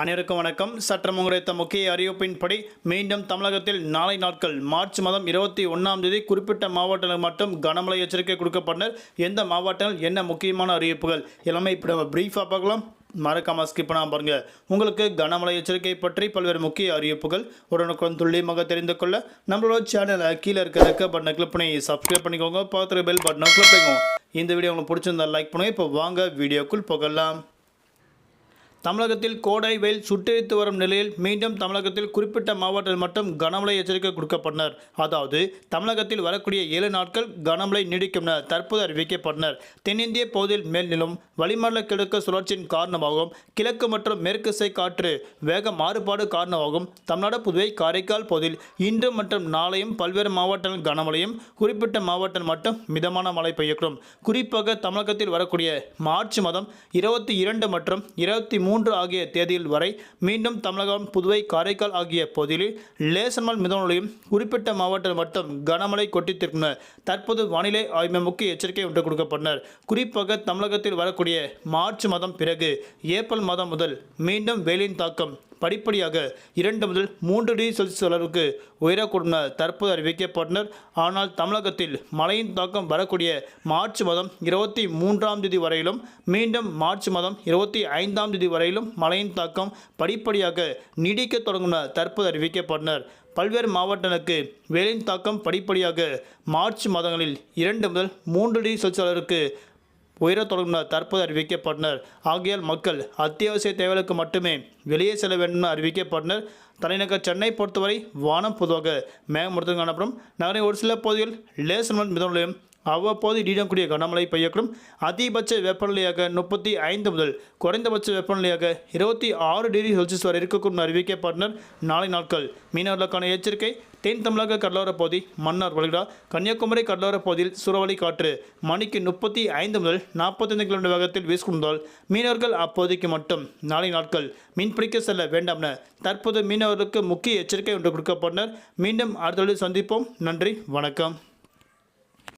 அனைவருக்கும் வணக்கம். சற்றம் கிடைத்த முக்கிய அறிவிப்பின்படி மீண்டும் தமிழகத்தில் நாளை நாட்கள் மார்ச் மாதம் இருபத்தி ஒன்றாம் தேதி குறிப்பிட்ட மாவட்டங்கள் மட்டும் கனமழை எச்சரிக்கை கொடுக்கப்பட்டனர். எந்த மாவட்டங்கள் என்ன முக்கியமான அறிவிப்புகள் எல்லாமே இப்போ நம்ம பிரீஃபாக பார்க்கலாம். மறக்காமல் ஸ்கிப் பண்ணாமல் பாருங்கள் உங்களுக்கு கனமழை எச்சரிக்கை பற்றி பல்வேறு முக்கிய அறிவிப்புகள் உடனுக்குடன் துல்லியமாக தெரிந்து கொள்ள நம்மளோட சேனலை கீழே இருக்க ரெக்க பட்டனை கிளிக் பண்ணி சப்ஸ்கிரைப் பண்ணிக்கோங்க. பார்த்துருக்க பெல் பட்டனை கிளிக் பண்ணிக்கோங்க. இந்த வீடியோ உங்களுக்கு பிடிச்சிருந்தா லைக் பண்ணுங்க. இப்போ வாங்க வீடியோக்குள் போகலாம். தமிழகத்தில் கோடை வெயில் சுட்டெரித்து வரும் நிலையில் மீண்டும் தமிழகத்தில் குறிப்பிட்ட மாவட்டத்தில் மட்டும் கனமழை எச்சரிக்கை கொடுக்கப்பட்டனர். அதாவது தமிழகத்தில் வரக்கூடிய ஏழு நாட்கள் கனமழை நீடிக்கும் என தற்போது அறிவிக்கப்பட்டனர். தென்னிந்திய பகுதியில் மேல்நிலும் வளிமண்டல கிழக்கு சுழற்சியின் காரணமாகவும் கிழக்கு மற்றும் மேற்கு காற்று வேக மாறுபாடு காரணமாகவும் தமிழ்நாடு புதுவை காரைக்கால் பகுதியில் இன்று மற்றும் நாளையும் பல்வேறு மாவட்டங்கள் கனமழையும் குறிப்பிட்ட மாவட்டம் மட்டும் மிதமான மழை பெய்யக்கூடும். குறிப்பாக தமிழகத்தில் வரக்கூடிய மார்ச் மாதம் இருபத்தி இரண்டு மற்றும் இருபத்தி மூணு மூன்று ஆகிய தேதியில் வரை மீண்டும் தமிழகம் புதுவை காரைக்கால் ஆகிய பகுதிகளில் லேசமல் மிதமலையும் குறிப்பிட்ட மாவட்டத்தில் மட்டும் கனமழை கொட்டித்திருக்கும் தற்போது வானிலை ஆய்வு முக்கிய எச்சரிக்கை ஒன்று கொடுக்கப்பட்டனர். குறிப்பாக தமிழகத்தில் வரக்கூடிய மார்ச் மாதம் பிறகு ஏப்ரல் மாதம் முதல் மீண்டும் வெயிலின் தாக்கம் படிப்படியாக இரண்டு முதல் மூன்று டிகிரி செல்சியஸ் அளவுக்கு உயரக்கூடும் என தற்போது அறிவிக்கப்பட்டனர். ஆனால் தமிழகத்தில் மழையின் தாக்கம் வரக்கூடிய மார்ச் மாதம் இருபத்தி மூன்றாம் தேதி வரையிலும் மீண்டும் மார்ச் மாதம் இருபத்தி ஐந்தாம் தேதி வரையிலும் மழையின் தாக்கம் படிப்படியாக நீடிக்க தொடங்கும் என தற்போது அறிவிக்கப்பட்டனர். பல்வேறு மாவட்டங்களுக்கு வெயிலின் தாக்கம் படிப்படியாக மார்ச் மாதங்களில் இரண்டு முதல் மூன்று டிகிரி செல்சியஸ் அளவிற்கு உயரத் தொடங்கினார் தற்போது அறிவிக்கப்பட்டனர். ஆகையால் மக்கள் அத்தியாவசிய தேவைகளுக்கு மட்டுமே வெளியே செல்ல வேண்டும் என அறிவிக்கப்பட்டனர். தலைநகர் சென்னை பொறுத்தவரை வானம் பொதுவாக மேகமூட்டத்துடன் காணப்படும். நகரின் ஒரு சில பகுதிகள் லேசன் மிதமலையும் அவ்வப்போது நீடக்கூடிய கனமழை பெய்யக்கூடும். அதிகபட்ச வெப்பநிலையாக முப்பத்தி ஐந்து முதல் குறைந்தபட்ச வெப்பநிலையாக இருபத்தி ஆறு டிகிரி செல்சியஸ் வரை இருக்கக்கூடும் அறிவிக்கப்பட்டனர் நாளை நாட்கள் மீனவர்களுக்கான எச்சரிக்கை. தென் தமிழக கடலோரப் பகுதி மன்னார் வளைகுடா கன்னியாகுமரி கடலோரப் பகுதியில் சூறாவளி காற்று மணிக்கு முப்பத்தி ஐந்து முதல் நாற்பத்தைந்து கிலோமீட்டர் வேகத்தில் வீசுகின்றால் மீனவர்கள் அப்போதைக்கு மட்டும் நாளை நாட்கள் மீன்பிடிக்க செல்ல வேண்டாம் என தற்போது மீனவர்களுக்கு முக்கிய எச்சரிக்கை ஒன்று கொடுக்கப்பட்டனர். மீண்டும் அடுத்த சந்திப்போம். நன்றி வணக்கம்.